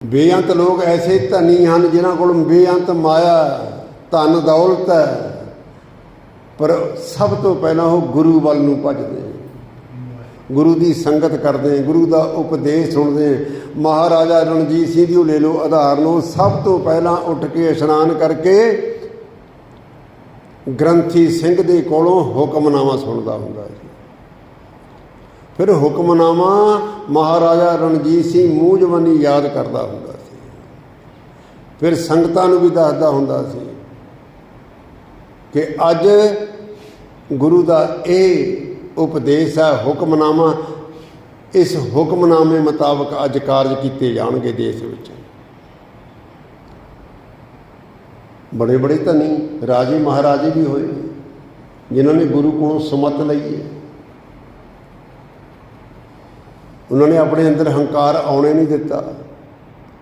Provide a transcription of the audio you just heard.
ਬੇਅੰਤ ਲੋਕ ਐਸੇ ਧਨੀ ਹਨ ਜਿਨ੍ਹਾਂ ਕੋਲ ਬੇਅੰਤ ਮਾਇਆ, ਧਨ ਦੌਲਤ ਹੈ। ਪਰ ਸਭ ਤੋਂ ਪਹਿਲਾਂ ਉਹ ਗੁਰੂ ਵੱਲ ਨੂੰ ਭੱਜਦੇ ਗੁਰੂ ਦੀ ਸੰਗਤ ਕਰਦੇ ਗੁਰੂ ਦਾ ਉਪਦੇਸ਼ ਸੁਣਦੇ ਮਹਾਰਾਜਾ ਰਣਜੀਤ ਸਿੰਘ ਜੀ ਨੂੰ ਲੈ ਲਓ ਆਧਾਰ ਨੂੰ ਸਭ ਤੋਂ ਪਹਿਲਾਂ ਉੱਠ ਕੇ ਇਸ਼ਨਾਨ ਕਰਕੇ ਗ੍ਰੰਥੀ ਸਿੰਘ ਦੇ ਕੋਲੋਂ ਹੁਕਮਨਾਮਾ ਸੁਣਦਾ ਹੁੰਦਾ ਸੀ ਫਿਰ ਹੁਕਮਨਾਮਾ ਮਹਾਰਾਜਾ ਰਣਜੀਤ ਸਿੰਘ ਮੂੰਹ ਜਵਾਨੀ ਯਾਦ ਕਰਦਾ ਹੁੰਦਾ ਸੀ। ਫਿਰ ਸੰਗਤਾਂ ਨੂੰ ਵੀ ਦੱਸਦਾ ਹੁੰਦਾ ਸੀ ਕਿ ਅੱਜ ਗੁਰੂ ਦਾ ਇਹ ਉਪਦੇਸ਼ ਹੈ, ਹੁਕਮਨਾਮਾ, ਇਸ ਹੁਕਮਨਾਮੇ ਮੁਤਾਬਕ ਅੱਜ ਕਾਰਜ ਕੀਤੇ ਜਾਣਗੇ ਦੇਸ਼ ਵਿੱਚ। ਬੜੇ ਬੜੇ ਧਨੀ ਰਾਜੇ ਮਹਾਰਾਜੇ ਵੀ ਹੋਏ ਜਿਨ੍ਹਾਂ ਨੇ ਗੁਰੂ ਕੋਲੋਂ ਸੁਮਤ ਲਈ ਹੈ। ਉਹਨਾਂ ਨੇ ਆਪਣੇ ਅੰਦਰ ਹੰਕਾਰ ਆਉਣੇ ਨਹੀਂ ਦਿੱਤਾ।